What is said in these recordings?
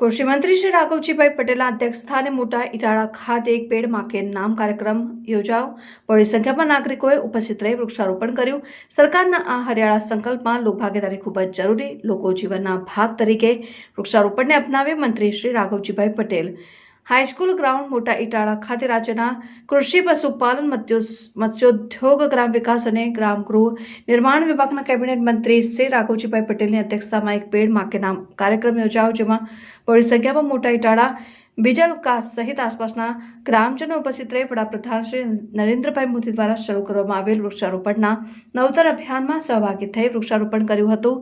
કૃષિ મંત્રી શ્રી રાઘવજીભાઈ પટેલના અધ્યક્ષસ્થાને મોટા ઇટાળા ખાતે એક પેડ માકે નામ કાર્યક્રમ યોજાયો. બહોળી સંખ્યામાં નાગરિકોએ ઉપસ્થિત રહી વૃક્ષારોપણ કર્યું. સરકારના આ હરિયાળા સંકલ્પમાં લોકભાગીદારી ખૂબ જ જરૂરી, લોકો જીવનના ભાગ તરીકે વૃક્ષારોપણને અપનાવે મંત્રી Shri Raghavjibhai Patel. High school ground મોટા ઇટાળા ખાતે રાજ્યના કૃષિ, પશુપાલન, મત્સ્યો- મત્સ્યોદ્યોગ, ગ્રામ વિકાસ અને ગ્રામ ગૃહ નિર્માણ વિભાગના કેબિનેટ મંત્રી શ્રી રાઘવજીભાઈ પટેલની અધ્યક્ષતામાં એક પેડમાં કે નામ કાર્યક્રમ યોજાયો, જેમાં બહોળી સંખ્યામાં મોટા ઇટાળા બીજલકા સહિત આસપાસના ગ્રામજનો ઉપસ્થિત રહી વડાપ્રધાન શ્રી નરેન્દ્રભાઈ મોદી દ્વારા શરૂ કરવામાં આવેલ વૃક્ષારોપણના નવતર અભિયાનમાં સહભાગી થઈ વૃક્ષારોપણ કર્યું હતું.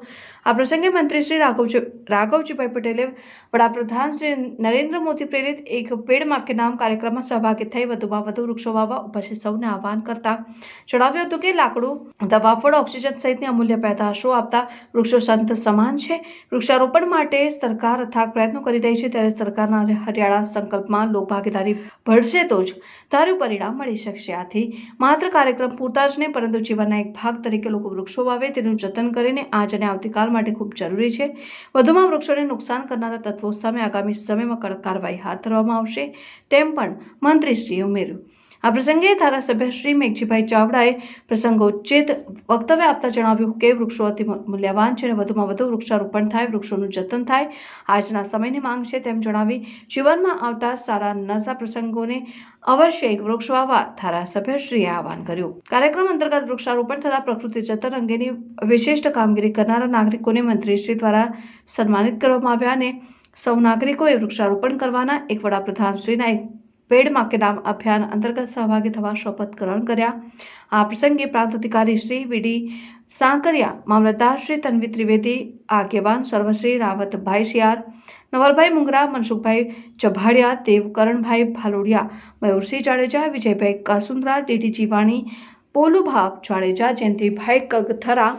આ પ્રસંગે મંત્રી શ્રી રાઘવજી, રાઘવજીભાઈ પટેલે વડાપ્રધાન શ્રી નરેન્દ્ર મોદી પ્રેરિત એક પેડમાં નામ કાર્યક્રમમાં સહભાગી થઈ વધુમાં વધુ વૃક્ષો વાવવા ઉપસ્થિત સૌને આહવાન કરતા જણાવ્યું હતું કે લાકડું, દવા, ફળ, ઓક્સિજન સહિતની અમૂલ્ય પેદાશો આપતા વૃક્ષો સંત સમાન છે. વૃક્ષારોપણ માટે સરકાર અથાગ પ્રયત્નો કરી રહી છે. ત્યારે સરકારના હરિયાળા સંકલ્પમાં લોકભાગીદારી ભળશે તો જ ધાર્યું પરિણામ મળી શકશે. આથી માત્ર કાર્યક્રમ પૂરતા જ નહીં, પરંતુ જીવનના એક ભાગ તરીકે લોકો વૃક્ષો વાવે, તેનું જતન કરીને આજ અને આવતીકાલ માટે ખૂબ જરૂરી છે. વધુમાં વૃક્ષોને નુકસાન કરનારા તત્વો સામે આગામી સમયમાં કડક કાર્યવાહી હાથ ધરવામાં આવશે, તેમ પણ મંત્રીશ્રીએ ઉમેર્યું. આ પ્રસંગે ધારાસભ્ય શ્રી મેઘજીભાઈ ચાવડાએ પ્રસંગોચિત વક્તવ્ય આપતા જણાવ્યું કે વૃક્ષો અતિ મૂલ્યવાન છે અને વધુમાં વધુ વૃક્ષારોપણ થાય, વૃક્ષોનું જતન થાય. આજના સમયની માંગ છે તેમ જણાવી જીવનમાં આવતા સારા નસા પ્રસંગોને અવશ્ય એક વૃક્ષ વાવવા ધારાસભ્યશ્રીએ આહવાન કર્યું. કાર્યક્રમ અંતર્ગત વૃક્ષારોપણ તથા પ્રકૃતિ જતન અંગેની વિશિષ્ટ કામગીરી કરનારા નાગરિકોને મંત્રીશ્રી દ્વારા સન્માનિત કરવામાં આવ્યા અને સૌ નાગરિકોએ વૃક્ષારોપણ કરવાના એક વડાપ્રધાનશ્રીના એક પેડ માકેદામ અભિયાન અંતર્ગત સહભાગી થવા શપથ ગ્રહણ કર્યા. આ પ્રસંગે પ્રાંત અધિકારી શ્રી વીડી સાંકરિયા, મામલતદાર શ્રી તન્વી ત્રિવેદી, આગેવાન સર્વશ્રી રાવતભાઈ શિયાર નવલભાઈ મુંગરા, મનસુખભાઈ ચભાડિયા, દેવકરણભાઈ ભાલોડિયા, મયુરસિંહ જાડેજા, વિજયભાઈ કાસુંદ્રા ડીડી જીવાણી, પોલુભાવ જાડેજા, જયંતિભાઈ કગથરા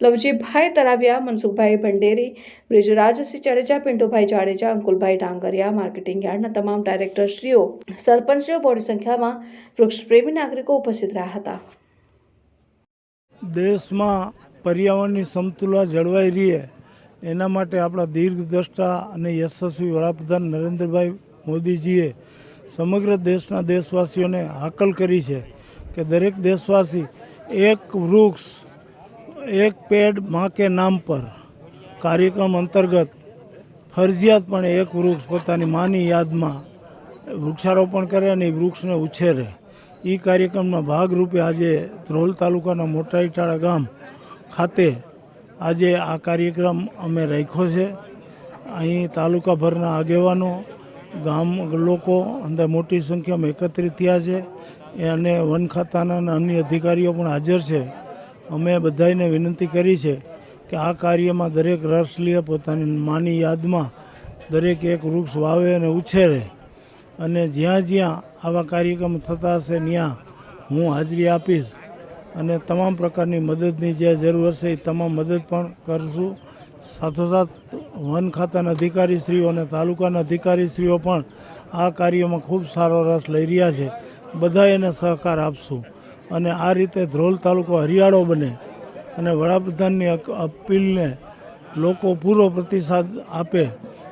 લવજીભાઈ તરાવિયા, મનસુખભાઈ ભંડેરી બ્રિજરાજસિંહ જાડેજા, પિન્ટુભાઈ જાડેજા, અંકુલભાઈ ડાંગરિયા, માર્કેટિંગ યાર્ડના તમામ ડાયરેક્ટરશ્રીઓ, સરપંચશ્રીઓ મોટી સંખ્યામાં વૃક્ષપ્રેમી નાગરિકો ઉપસ્થિત રહ્યા હતા. દેશમાં પર્યાવરણની સમતુલા જળવાઈ રહે એના માટે આપણા દીર્ઘદ્રષ્ટા અને યશસ્વી વડાપ્રધાન નરેન્દ્રભાઈ મોદીજીએ સમગ્ર દેશના દેશવાસીઓને હાકલ કરી છે કે દરેક દેશવાસી એક વૃક્ષ એક પેડમાં કે નામ પર કાર્યક્રમ અંતર્ગત ફરજિયાતપણે એક વૃક્ષ પોતાની માની યાદમાં વૃક્ષારોપણ કરે અને એ વૃક્ષને ઉછેરે. એ કાર્યક્રમના ભાગરૂપે આજે ધ્રોલ તાલુકાના મોટાઈટાળા ગામ ખાતે આજે આ કાર્યક્રમ અમે રાખ્યો છે. અહીં તાલુકાભરના આગેવાનો, ગામ લોકો અંદર મોટી સંખ્યામાં એકત્રિત થયા છે. અને વન ખાતાના અને અન્ય અધિકારીઓ પણ હાજર છે. અમે બધાને વિનંતી કરી છે કે આ કાર્યમાં દરેક રસ લે પોતાની માની યાદમાં દરેક એક વૃક્ષ વાવે અને ઉછેરે. અને જ્યાં જ્યાં આવા કાર્યક્રમ થતા હશે, ત્યાં હું હાજરી આપીશ. અને તમામ પ્રકારની મદદની જે જરૂર હશે, એ તમામ મદદ પણ કરશું. સાથોસાથ વન ખાતાના અધિકારીશ્રીઓ અને તાલુકાના અધિકારીશ્રીઓ પણ આ કાર્યમાં ખૂબ સારો રસ લઈ રહ્યા છે. બધા એને સહકાર આપશું. અને આ રીતે ધ્રોલ તાલુકો હરિયાળો બને અને વડાપ્રધાનની અપીલને લોકો પૂરો પ્રતિસાદ આપે,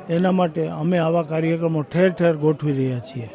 એના માટે અમે આવા કાર્યક્રમો ઠેર ઠેર ગોઠવી રહ્યા છીએ.